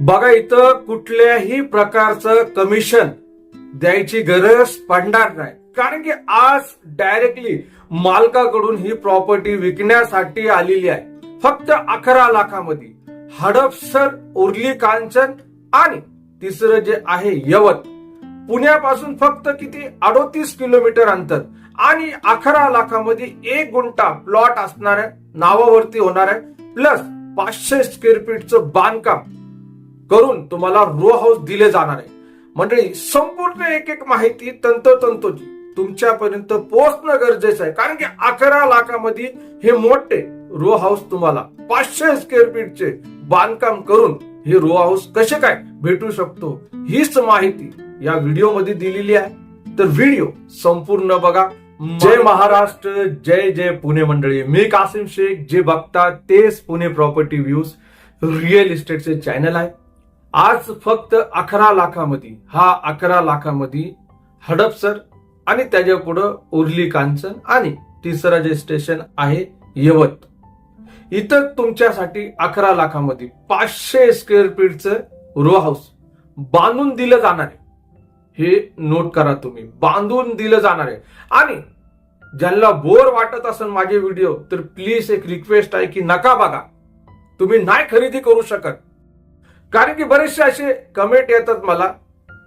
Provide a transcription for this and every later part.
बघा इथं कुठल्याही प्रकारचं कमिशन द्यायची गरज पडणार नाही. कारण की आज डायरेक्टली मालकाकडून ही प्रॉपर्टी विकण्यासाठी आलेली आहे. फक्त अकरा लाखामध्ये. हडपसर उर्ली कांचन आणि तिसरं जे आहे यवत. पुण्यापासून फक्त किती? अडोतीस किलोमीटर अंतर. आणि अकरा लाखामध्ये एक गुंठा प्लॉट असणार आहे नावावरती होणार आहे प्लस पाचशे स्क्वेअर फीटचं बांधकाम. करून तुम्हाला रो हाऊस दिले जाणार आहे. मंडळी संपूर्ण एक एक माहिती तंतोतंतोची तुमच्यापर्यंत पोहोचणं गरजेचं आहे. कारण की अकरा लाखामध्ये हे मोठे रो हाऊस तुम्हाला पाचशे स्क्वेअर फीटचे बांधकाम करून हे रो हाऊस कसे काय भेटू शकतो हीच माहिती या व्हिडिओमध्ये दिलेली आहे. तर व्हिडिओ संपूर्ण बघा. जय महाराष्ट्र जय जय पुणे मंडळी. मी कासिम शेख जे बघतात तेच पुणे प्रॉपर्टी व्ह्यूज रिअल इस्टेटचे चॅनल आहे. आज फक्त अकरा लाखामध्ये हा अकरा लाखामध्ये हडपसर आणि त्याच्या पुढं उर्ली कांचन आणि तिसरं जे स्टेशन आहे यवत. इथं तुमच्यासाठी अकरा लाखामध्ये पाचशे स्क्वेअर फीटचं रो हाऊस बांधून दिलं जाणार आहे. हे नोट करा तुम्ही. बांधून दिलं जाणार आहे. आणि ज्यांना बोर वाटत असेल माझे व्हिडिओ तर प्लीज एक रिक्वेस्ट आहे की नका बघा. तुम्ही नाही खरेदी करू शकत. कारण की बरेचसे असे कमेंट येतात मला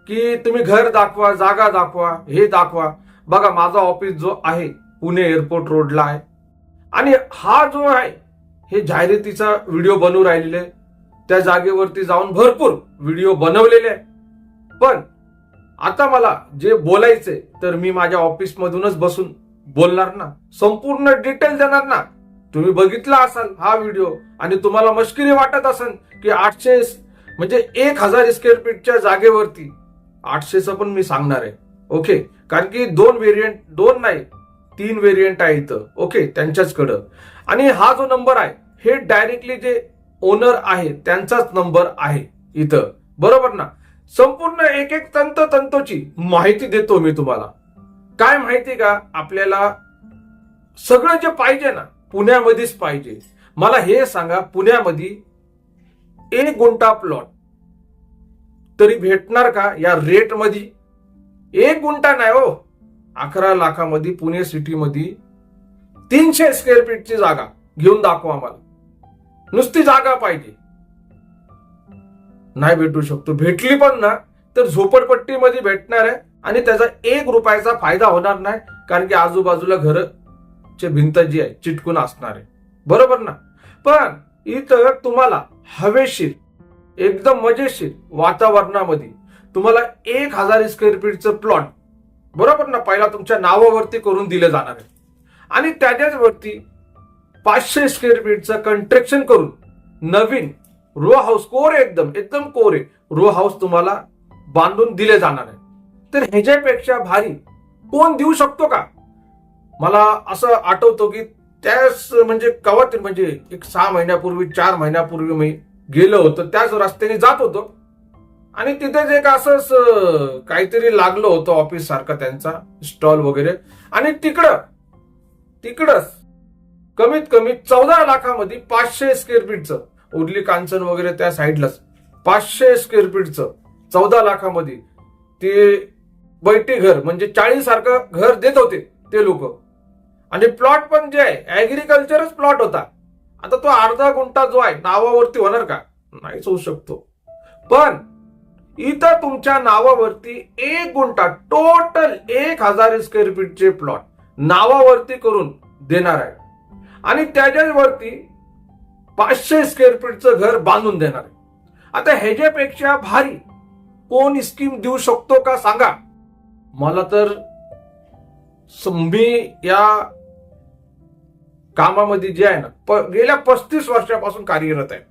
की तुम्ही घर दाखवा जागा दाखवा हे दाखवा. बघा माझा ऑफिस जो आहे पुणे एअरपोर्ट रोडला आहे. आणि हा जो आहे हे जाहिरातीचा व्हिडिओ बनवू राहिलेले त्या जागेवरती जाऊन भरपूर व्हिडिओ बनवलेले आहे. पण आता मला जे बोलायचे तर मी माझ्या ऑफिसमधूनच बसून बोलणार ना. संपूर्ण डिटेल देणार ना. तुम्ही बघितला असाल हा व्हिडिओ आणि तुम्हाला मश्किरी वाटत असेल की आठशे म्हणजे एक हजार स्क्वेअर फीटच्या जागेवरती आठशेचं पण मी सांगणार आहे. ओके कारण की दोन व्हेरियंट दोन नाही तीन व्हेरियंट आहे इथं. ओके त्यांच्याचकडं. आणि हा जो नंबर आहे हे डायरेक्टली जे ओनर आहे त्यांचाच नंबर आहे इथं. बरोबर ना? संपूर्ण एक एक तंत तंतोची माहिती देतो मी तुम्हाला. काय माहिती का? आपल्याला सगळं जे पाहिजे ना पुण्यामध्येच पाहिजे. मला हे सांगा पुण्यामध्ये एक गुंठा प्लॉट तरी भेटणार का या रेटमध्ये एक गुंठा नाही हो. अकरा लाखामध्ये पुणे सिटीमध्ये तीनशे स्क्वेअर फीटची जागा घेऊन दाखवा आम्हाला. नुसती जागा पाहिजे. नाही भेटू शकतो. भेटली पण ना तर झोपडपट्टीमध्ये भेटणार आहे आणि त्याचा एक रुपयाचा फायदा होणार नाही कारण की आजूबाजूला घरचे भिंत जी आहे चिटकून असणार आहे. बरोबर ना? पण इथं तुम्हाला हवेशीर एकदम मजेशीर वातावरणामध्ये तुम्हाला एक हजार स्क्वेअर फीटचं प्लॉट बरोबर ना पहिला तुमच्या नावावरती करून दिलं जाणार आहे. आणि त्याच्याच वरती पाचशे स्क्वेअर फीटचं कंस्ट्रक्शन करून नवीन रो हाऊस कोरे एकदम एकदम कोरे रो हाऊस तुम्हाला बांधून दिले जाणार आहे. तर ह्याच्यापेक्षा भारी कोण देऊ शकतो का? मला असं आठवतो की त्याच म्हणजे कवत म्हणजे एक सहा महिन्यापूर्वी चार महिन्यापूर्वी मी गेलो होतो. त्याच रस्त्याने जात होतो. आणि तिथेच एक असंच काहीतरी लागलो होतं ऑफिस सारखा त्यांचा स्टॉल वगैरे. आणि तिकडं तिकडंच कमीत कमी चौदा लाखामध्ये पाचशे स्क्वेअर फीटचं उर्ली कांचन वगैरे त्या साईडलाच पाचशे स्क्वेअर फीटचं चौदा लाखामध्ये ते बैठी घर म्हणजे चाळीस सारखं घर देत होते ते लोक. आणि प्लॉट पण जे आहे ऍग्रिकल्चरच प्लॉट होता. आता तो अर्धा गुंठा जो आहे नावावरती होणार का? नाहीच होऊ शकतो. पण इथं तुमच्या नावावरती एक गुंठा टोटल एक हजार स्क्वेअर फीटचे प्लॉट नावावरती करून देणार आहे. आणि त्याच्यावरती पाचशे स्क्वेअर फीटचं घर बांधून देणार आहे. आता ह्याच्यापेक्षा भारी कोण स्कीम देऊ शकतो का सांगा? मला तर मी या कामामध्ये जे आहे ना प- गेल्या पस्तीस वर्षापासून कार्यरत आहे.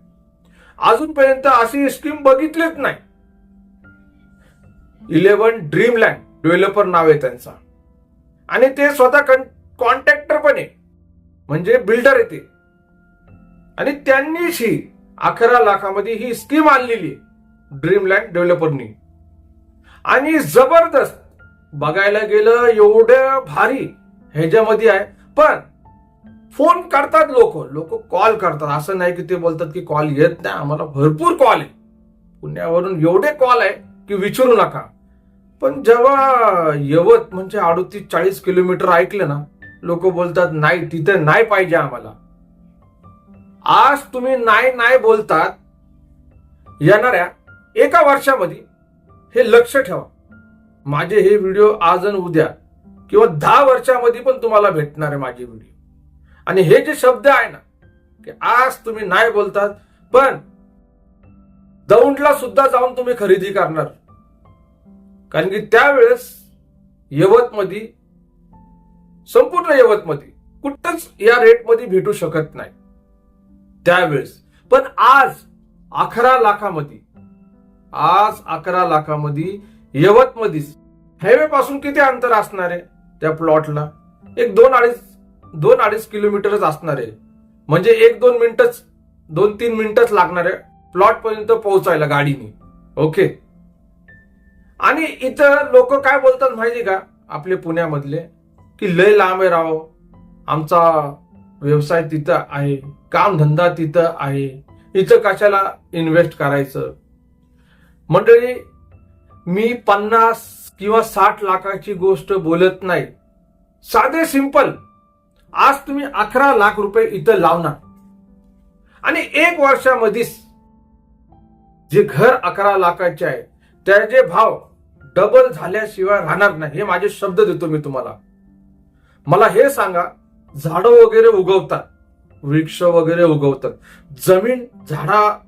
अजूनपर्यंत अशी स्कीम बघितलीच नाही. इलेव्हन ड्रीमलँड डेव्हलपर नाव आहे त्यांचा. आणि ते स्वतः कॉन्ट्रॅक्टर पण आहे. म्हणजे बिल्डर आहे ते. आणि त्यांनीच ही अकरा लाखामध्ये ही स्कीम आणलेली ड्रीमलँड डेव्हलपरनी. आणि जबरदस्त बघायला गेलं एवढं भारी ह्याच्यामध्ये आहे. पण फोन करतात लोक लोक कॉल करतात. असं नाही की ते बोलतात की कॉल येत नाही. आम्हाला भरपूर कॉल आहे. पुण्यावरून एवढे कॉल आहे की विचारू नका. पण जेव्हा यवत म्हणजे अडतीस चाळीस किलोमीटर ऐकलं ना लोक बोलतात नाही तिथे नाही पाहिजे आम्हाला. आज तुम्ही नाही नाही बोलतात येणाऱ्या एका वर्षामध्ये हे लक्ष ठेवा. माझे हे व्हिडिओ आज आणि उद्या किंवा दहा वर्षामध्ये पण तुम्हाला भेटणार आहे माझे व्हिडिओ. आणि हे जे शब्द आहे ना की आज तुम्ही नाही बोलतात पण दौंडला सुद्धा जाऊन तुम्ही खरेदी करणार. कारण की त्यावेळेस यवतमध्ये संपूर्ण यवतमध्ये कुठंच या रेटमध्ये भेटू शकत नाही. त्यावेळेस. पण आज अकरा लाखामध्ये आज अकरा लाखामध्ये यवतमध्येच हायवे पासून किती अंतर असणार आहे त्या प्लॉटला एक दोन अडीच दोन अडीच किलोमीटरच असणार आहे. म्हणजे एक दोन मिनिटच दोन तीन मिनिटच लागणार आहे प्लॉट पर्यंत पोहोचायला गाडीने. ओके? आणि इथं लोक काय बोलतात माहिती का? आपले पुण्यामधले की लय लांब आहे राव. आमचा व्यवसाय तिथं आहे कामधंदा तिथं आहे. इथं कशाला इन्व्हेस्ट करायचं? मंडळी मी पन्नास किंवा साठ लाखाची गोष्ट बोलत नाही. साधे सिंपल आज तुम्ही अकरा लाख रुपये इथं लावणार. आणि एक वर्षामध्येच जे घर अकरा लाखाचे आहे त्याचे भाव डबल झाल्याशिवाय राहणार नाही. हे माझे शब्द देतो मी तुम्हाला. मला हे सांगा झाडं वगैरे उगवतात वृक्ष वगैरे उगवतात. जमीन झाडा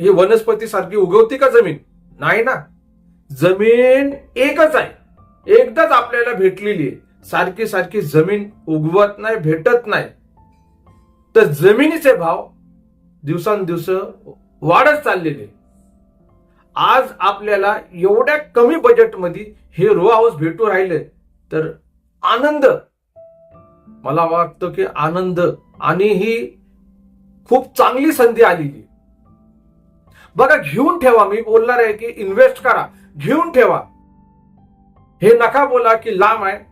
हे वनस्पती सारखी उगवते का जमीन? नाही ना. जमीन एकच आहे. एकदाच आपल्याला भेटलेली आहे. सारखी सारखी जमीन उगवत नाही भेटत नाही. तर जमिनीचे भाव दिवसांदिवस वाढत चाललेले. आज आपल्याला एवढ्या कमी बजेटमध्ये हे रो हाऊस भेटू राहिले तर आनंद. मला वाटतं की आनंद आणि ही खूप चांगली संधी आलेली. बघा घेऊन ठेवा. मी बोलणार आहे की इन्व्हेस्ट करा. घेऊन ठेवा. हे नका बोला की लांब आहे.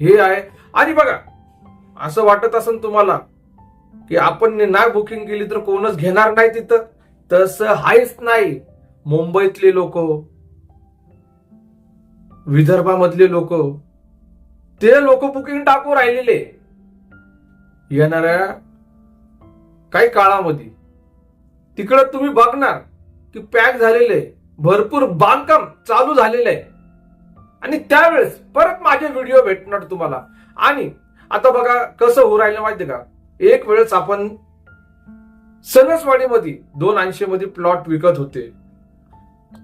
हे आहे. आणि बघा असं वाटत असेल तुम्हाला की आपण नाही बुकिंग केली तर कोणच घेणार नाही तिथं? तसं हायच नाही. मुंबईतले लोक विदर्भामधले लोक ते लोक बुकिंग टाकू राहिलेले. येणाऱ्या काही काळामध्ये तिकडं तुम्ही बघणार की पॅक झालेले भरपूर बांधकाम चालू झालेलं आहे. आणि त्यावेळेस परत माझे व्हिडिओ भेटणार तुम्हाला. आणि आता बघा कसं होऊ राहिलं माहिती का? एक वेळेस आपण सणसवाडीमध्ये दोन ऐंशी मध्ये प्लॉट विकत होते.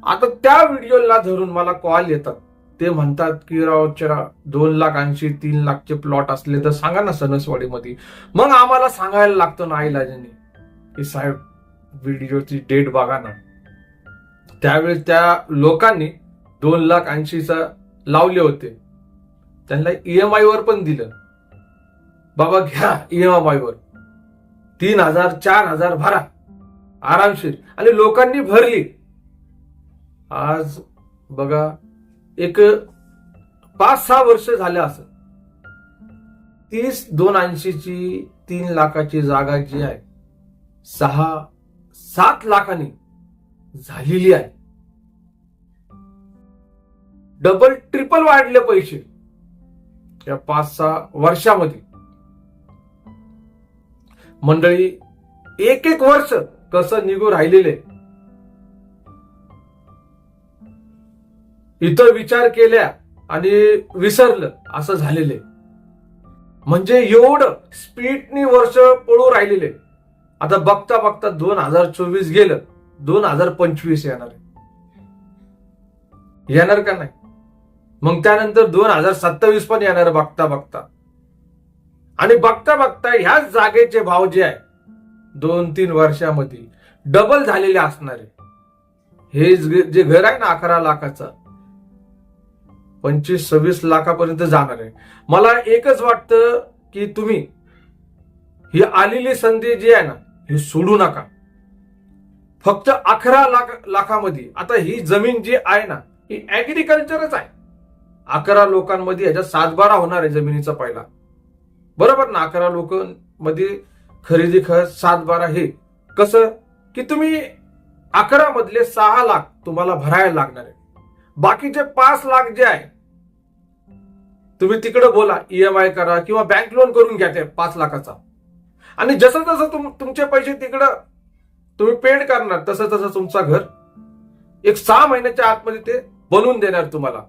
आता त्या व्हिडिओला धरून मला कॉल येतात. ते म्हणतात की रावच्या दोन लाख ऐंशी तीन लाखचे प्लॉट असले तर सांगा ना सणसवाडीमध्ये मग आम्हाला सांगायला लागतं ना आईलाजाने की साहेब व्हिडिओची डेट बघा ना. त्यावेळेस त्या लोकांनी दोन लाख ऐंशीचा लावले होते. त्यांना ईएमआय वर पण दिलं. बाबा घ्या ईएमआय वर. तीन हजार चार हजार भरा. आरामशीर. आणि लोकांनी भरली. आज बघा एक पाच सहा वर्ष झाले असं. तीस दोन ऐंशीची तीन लाखाची जागा जी आहे सहा सात लाखांनी झालेली आहे. डबल ट्रिपल वाढले पैसे. या पाच सहा वर्षामध्ये. मंडळी एक एक वर्ष कसं निघू राहिलेले? इतर विचार केल्या आणि विसरलं असं झालेले. म्हणजे एवढं स्पीडनी वर्ष पळू राहिलेले. आता बघता बघता दोन हजार चोवीस गेलं दोन हजार पंचवीस येणार आहे. येणार का नाही? मग त्यानंतर दोन हजार सत्तावीस पण येणार बघता बघता. आणि बघता बघता ह्याच जागेचे भाव जे आहे दोन तीन वर्षामध्ये डबल झालेले असणारे हे जे घर आहे ना अकरा लाखाचं पंचवीस सव्वीस लाखापर्यंत जाणार आहे. मला एकच वाटतं की तुम्ही ही आलेली संधी जी आहे ना ही सोडू नका. फक्त अकरा लाख लाखामध्ये. आता ही जमीन जी आहे ना ही ऍग्रिकल्चरच आहे. अकरा लोकांमध्ये ह्याच्यात सातबारा होणार आहे जमिनीचा पहिला बरोबर ना अकरा लोकांमध्ये खरेदी खर्च सातबारा हे. कसं? की तुम्ही अकरा मधले सहा लाख तुम्हाला भरायला लागणार आहे. बाकीचे पाच लाख जे आहे तुम्ही तिकडे बोला ईएमआय करा किंवा बँक लोन करून घ्या ते पाच लाखाचा. आणि जसं जसं तुम तुमचे पैसे तिकडं तुम्ही पेड करणार तसं तसं तुमचा घर एक सहा महिन्याच्या आतमध्ये ते बनवून देणार तुम्हाला.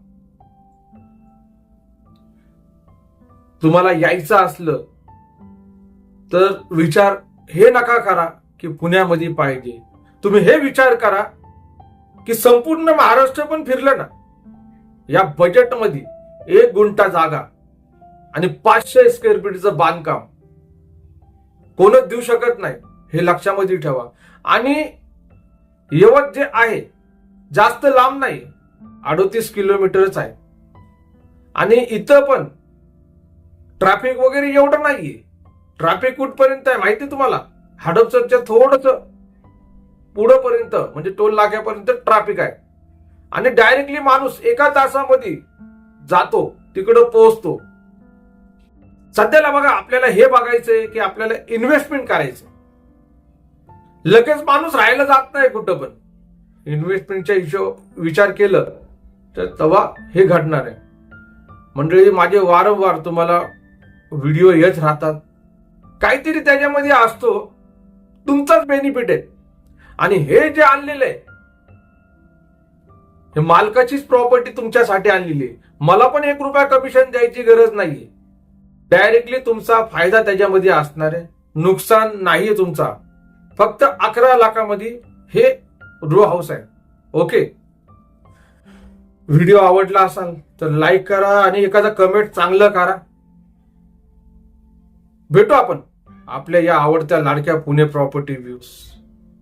तुम्हाला यायचं असलं तर विचार हे नका करा की पुण्यामध्ये पाहिजे. तुम्ही हे विचार करा की संपूर्ण महाराष्ट्र पण फिरलं ना. या बजेटमध्ये एक गुंठा जागा आणि पाचशे स्क्वेअर फीटचं बांधकाम कोणच देऊ शकत नाही हे लक्षामध्ये ठेवा. आणि यवत जे आहे जास्त लांब नाही अडोतीस किलोमीटरच आहे. आणि इथं पण ट्रॅफिक वगैरे एवढं नाहीये. ट्रॅफिक कुठपर्यंत आहे माहिती तुम्हाला? हडपसरच्या थोडस पुढं पर्यंत म्हणजे टोल नाक्यापर्यंत ट्रॅफिक आहे. आणि डायरेक्टली माणूस एका तासामध्ये जातो तिकडं पोहोचतो. सध्याला बघा आपल्याला हे बघायचंय की आपल्याला इन्व्हेस्टमेंट करायचं लगेच माणूस राहायला जात नाही कुठं पण. इन्व्हेस्टमेंटच्या हिशोब विचार केलं तर तेव्हा हे घडणार आहे. मंडळी माझे वारंवार तुम्हाला व्हिडिओ येत राहतात. काहीतरी त्याच्यामध्ये असतो. तुमचाच बेनिफिट आहे. आणि हे जे आणलेलं आहे हे मालकाचीच प्रॉपर्टी तुमच्यासाठी आणलेली आहे. मला पण एक रुपया कमिशन द्यायची गरज नाहीये. डायरेक्टली तुमचा फायदा त्याच्यामध्ये असणार आहे. नुकसान नाहीये तुमचा. फक्त अकरा लाखामध्ये हे रो हाऊस आहे. ओके व्हिडिओ आवडला असाल तर लाईक करा आणि एखादा कमेंट चांगलं करा. भेटू आपण. आपल्या या आवडत्या लाडक्या पुणे प्रॉपर्टी व्ह्यूज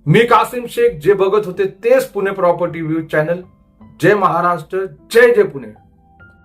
मी कासिम शेख जे बघत होते तेच पुणे प्रॉपर्टी व्ह्यूज चॅनल जय महाराष्ट्र जय जय पुणे.